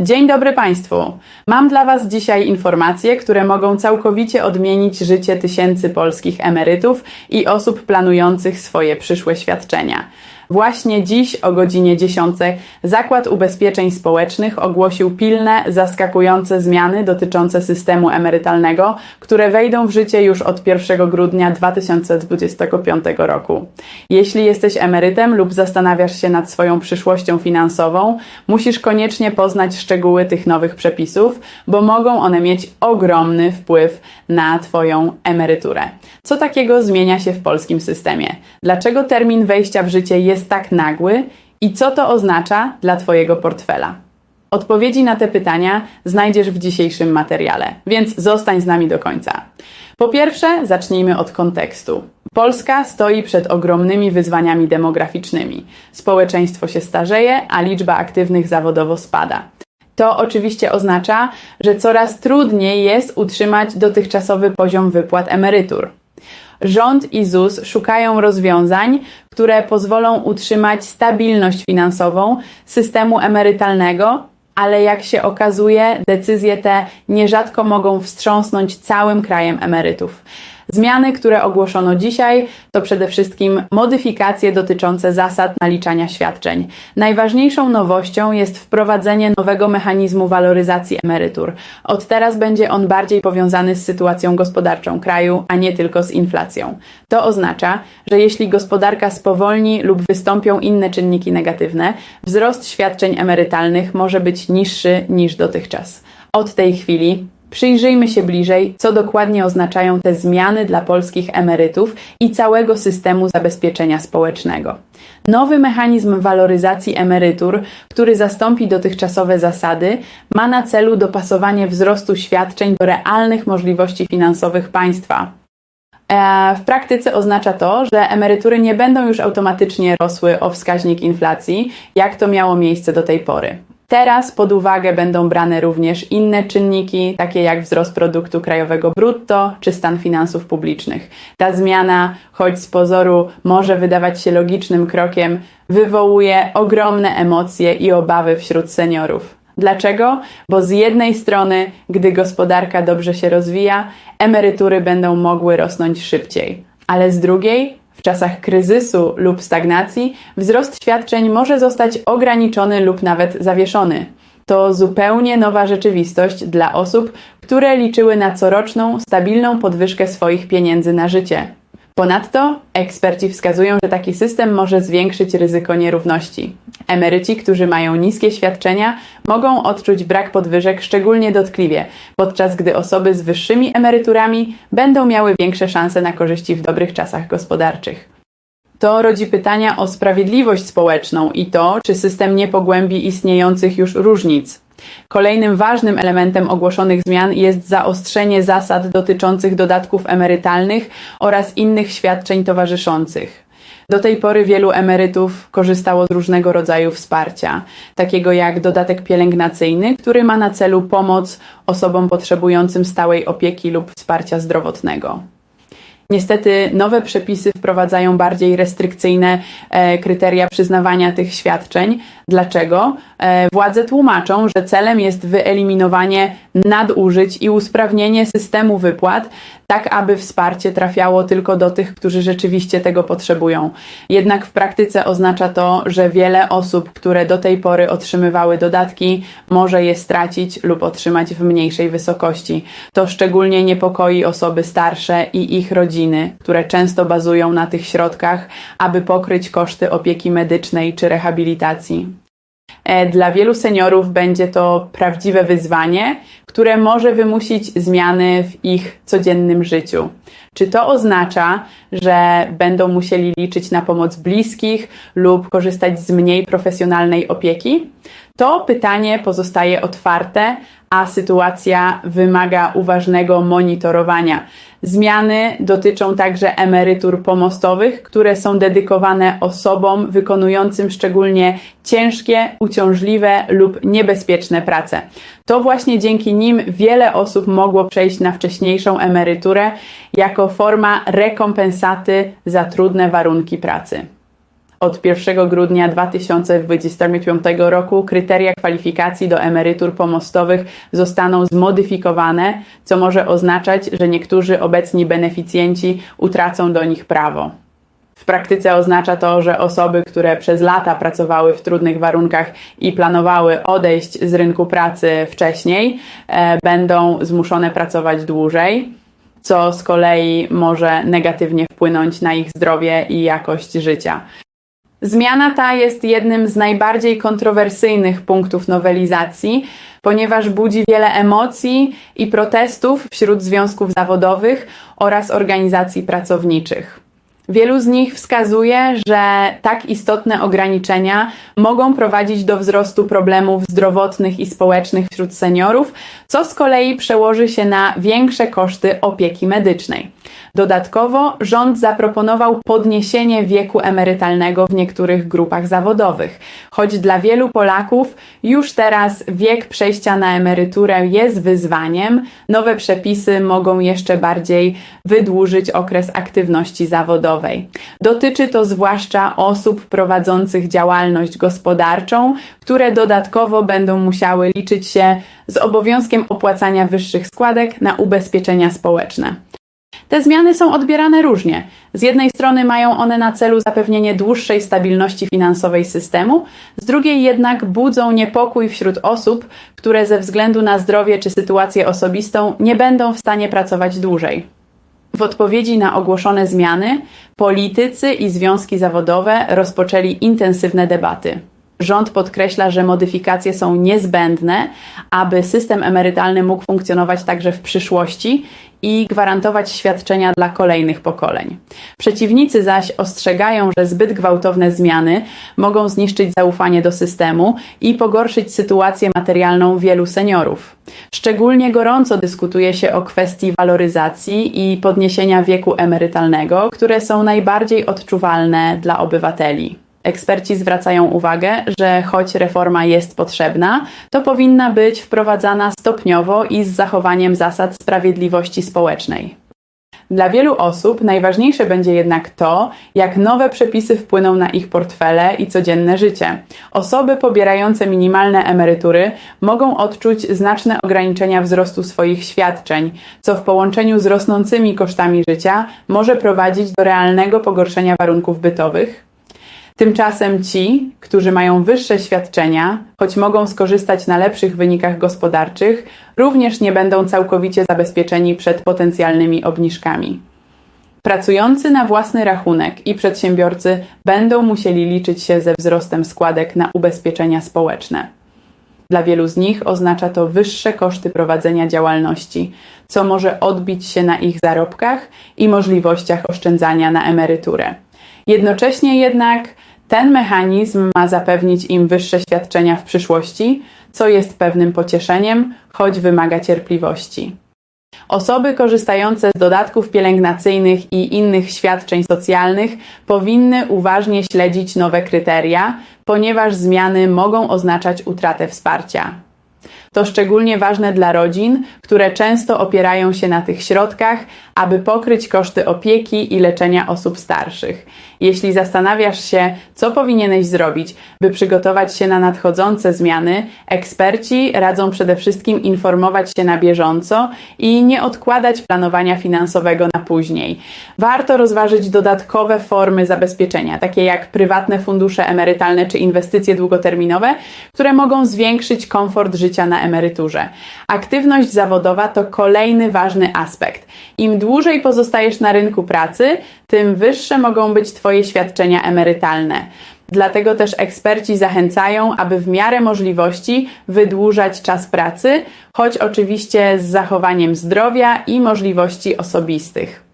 Dzień dobry Państwu. Mam dla Was dzisiaj informacje, które mogą całkowicie odmienić życie tysięcy polskich emerytów i osób planujących swoje przyszłe świadczenia. Właśnie dziś o godzinie 10 Zakład Ubezpieczeń Społecznych ogłosił pilne, zaskakujące zmiany dotyczące systemu emerytalnego, które wejdą w życie już od 1 grudnia 2025 roku. Jeśli jesteś emerytem lub zastanawiasz się nad swoją przyszłością finansową, musisz koniecznie poznać szczegóły tych nowych przepisów, bo mogą one mieć ogromny wpływ na Twoją emeryturę. Co takiego zmienia się w polskim systemie? Dlaczego termin wejścia w życie jest tak nagły i co to oznacza dla Twojego portfela? Odpowiedzi na te pytania znajdziesz w dzisiejszym materiale, więc zostań z nami do końca. Po pierwsze, zacznijmy od kontekstu. Polska stoi przed ogromnymi wyzwaniami demograficznymi. Społeczeństwo się starzeje, a liczba aktywnych zawodowo spada. To oczywiście oznacza, że coraz trudniej jest utrzymać dotychczasowy poziom wypłat emerytur. Rząd i ZUS szukają rozwiązań, które pozwolą utrzymać stabilność finansową systemu emerytalnego, ale jak się okazuje, decyzje te nierzadko mogą wstrząsnąć całym krajem emerytów. Zmiany, które ogłoszono dzisiaj, to przede wszystkim modyfikacje dotyczące zasad naliczania świadczeń. Najważniejszą nowością jest wprowadzenie nowego mechanizmu waloryzacji emerytur. Od teraz będzie on bardziej powiązany z sytuacją gospodarczą kraju, a nie tylko z inflacją. To oznacza, że jeśli gospodarka spowolni lub wystąpią inne czynniki negatywne, wzrost świadczeń emerytalnych może być niższy niż dotychczas. Od tej chwili Przyjrzyjmy się bliżej, co dokładnie oznaczają te zmiany dla polskich emerytów i całego systemu zabezpieczenia społecznego. Nowy mechanizm waloryzacji emerytur, który zastąpi dotychczasowe zasady, ma na celu dopasowanie wzrostu świadczeń do realnych możliwości finansowych państwa. E, w praktyce oznacza to, że emerytury nie będą już automatycznie rosły o wskaźnik inflacji, jak to miało miejsce do tej pory. Teraz pod uwagę będą brane również inne czynniki, takie jak wzrost produktu krajowego brutto czy stan finansów publicznych. Ta zmiana, choć z pozoru może wydawać się logicznym krokiem, wywołuje ogromne emocje i obawy wśród seniorów. Dlaczego? Bo z jednej strony, gdy gospodarka dobrze się rozwija, emerytury będą mogły rosnąć szybciej, ale z drugiej w czasach kryzysu lub stagnacji wzrost świadczeń może zostać ograniczony lub nawet zawieszony. To zupełnie nowa rzeczywistość dla osób, które liczyły na coroczną, stabilną podwyżkę swoich pieniędzy na życie. Ponadto eksperci wskazują, że taki system może zwiększyć ryzyko nierówności. Emeryci, którzy mają niskie świadczenia, mogą odczuć brak podwyżek szczególnie dotkliwie, podczas gdy osoby z wyższymi emeryturami będą miały większe szanse na korzyści w dobrych czasach gospodarczych. To rodzi pytania o sprawiedliwość społeczną i to, czy system nie pogłębi istniejących już różnic. Kolejnym ważnym elementem ogłoszonych zmian jest zaostrzenie zasad dotyczących dodatków emerytalnych oraz innych świadczeń towarzyszących. Do tej pory wielu emerytów korzystało z różnego rodzaju wsparcia, takiego jak dodatek pielęgnacyjny, który ma na celu pomoc osobom potrzebującym stałej opieki lub wsparcia zdrowotnego. Niestety nowe przepisy wprowadzają bardziej restrykcyjne e, kryteria przyznawania tych świadczeń. Dlaczego? E, władze tłumaczą, że celem jest wyeliminowanie nadużyć i usprawnienie systemu wypłat, tak aby wsparcie trafiało tylko do tych, którzy rzeczywiście tego potrzebują. Jednak w praktyce oznacza to, że wiele osób, które do tej pory otrzymywały dodatki, może je stracić lub otrzymać w mniejszej wysokości. To szczególnie niepokoi osoby starsze i ich rodziny, które często bazują na tych środkach, aby pokryć koszty opieki medycznej czy rehabilitacji. E, dla wielu seniorów będzie to prawdziwe wyzwanie, które może wymusić zmiany w ich codziennym życiu. Czy to oznacza, że będą musieli liczyć na pomoc bliskich lub korzystać z mniej profesjonalnej opieki? To pytanie pozostaje otwarte, a sytuacja wymaga uważnego monitorowania. Zmiany dotyczą także emerytur pomostowych, które są dedykowane osobom wykonującym szczególnie ciężkie, uciążliwe lub niebezpieczne prace. To właśnie dzięki nim wiele osób mogło przejść na wcześniejszą emeryturę jako forma rekompensaty za trudne warunki pracy. Od 1 grudnia 2025 roku kryteria kwalifikacji do emerytur pomostowych zostaną zmodyfikowane, co może oznaczać, że niektórzy obecni beneficjenci utracą do nich prawo. W praktyce oznacza to, że osoby, które przez lata pracowały w trudnych warunkach i planowały odejść z rynku pracy wcześniej, e, będą zmuszone pracować dłużej, co z kolei może negatywnie wpłynąć na ich zdrowie i jakość życia. Zmiana ta jest jednym z najbardziej kontrowersyjnych punktów nowelizacji, ponieważ budzi wiele emocji i protestów wśród związków zawodowych oraz organizacji pracowniczych. Wielu z nich wskazuje, że tak istotne ograniczenia mogą prowadzić do wzrostu problemów zdrowotnych i społecznych wśród seniorów, co z kolei przełoży się na większe koszty opieki medycznej. Dodatkowo rząd zaproponował podniesienie wieku emerytalnego w niektórych grupach zawodowych. Choć dla wielu Polaków już teraz wiek przejścia na emeryturę jest wyzwaniem, nowe przepisy mogą jeszcze bardziej wydłużyć okres aktywności zawodowej. Dotyczy to zwłaszcza osób prowadzących działalność gospodarczą, które dodatkowo będą musiały liczyć się z obowiązkiem opłacania wyższych składek na ubezpieczenia społeczne. Te zmiany są odbierane różnie. Z jednej strony mają one na celu zapewnienie dłuższej stabilności finansowej systemu, z drugiej jednak budzą niepokój wśród osób, które ze względu na zdrowie czy sytuację osobistą nie będą w stanie pracować dłużej. W odpowiedzi na ogłoszone zmiany, politycy i związki zawodowe rozpoczęli intensywne debaty. Rząd podkreśla, że modyfikacje są niezbędne, aby system emerytalny mógł funkcjonować także w przyszłości i gwarantować świadczenia dla kolejnych pokoleń. Przeciwnicy zaś ostrzegają, że zbyt gwałtowne zmiany mogą zniszczyć zaufanie do systemu i pogorszyć sytuację materialną wielu seniorów. Szczególnie gorąco dyskutuje się o kwestii waloryzacji i podniesienia wieku emerytalnego, które są najbardziej odczuwalne dla obywateli. Eksperci zwracają uwagę, że choć reforma jest potrzebna, to powinna być wprowadzana stopniowo i z zachowaniem zasad sprawiedliwości społecznej. Dla wielu osób najważniejsze będzie jednak to, jak nowe przepisy wpłyną na ich portfele i codzienne życie. Osoby pobierające minimalne emerytury mogą odczuć znaczne ograniczenia wzrostu swoich świadczeń, co w połączeniu z rosnącymi kosztami życia może prowadzić do realnego pogorszenia warunków bytowych, Tymczasem ci, którzy mają wyższe świadczenia, choć mogą skorzystać na lepszych wynikach gospodarczych, również nie będą całkowicie zabezpieczeni przed potencjalnymi obniżkami. Pracujący na własny rachunek i przedsiębiorcy będą musieli liczyć się ze wzrostem składek na ubezpieczenia społeczne. Dla wielu z nich oznacza to wyższe koszty prowadzenia działalności, co może odbić się na ich zarobkach i możliwościach oszczędzania na emeryturę. Jednocześnie jednak ten mechanizm ma zapewnić im wyższe świadczenia w przyszłości, co jest pewnym pocieszeniem, choć wymaga cierpliwości. Osoby korzystające z dodatków pielęgnacyjnych i innych świadczeń socjalnych powinny uważnie śledzić nowe kryteria, ponieważ zmiany mogą oznaczać utratę wsparcia. To szczególnie ważne dla rodzin, które często opierają się na tych środkach, aby pokryć koszty opieki i leczenia osób starszych. Jeśli zastanawiasz się, co powinieneś zrobić, by przygotować się na nadchodzące zmiany, eksperci radzą przede wszystkim informować się na bieżąco i nie odkładać planowania finansowego na później. Warto rozważyć dodatkowe formy zabezpieczenia, takie jak prywatne fundusze emerytalne czy inwestycje długoterminowe, które mogą zwiększyć komfort życia na emeryturze. Aktywność zawodowa to kolejny ważny aspekt. Im dłużej pozostajesz na rynku pracy, tym wyższe mogą być Twoje świadczenia emerytalne. Dlatego też eksperci zachęcają, aby w miarę możliwości wydłużać czas pracy, choć oczywiście z zachowaniem zdrowia i możliwości osobistych.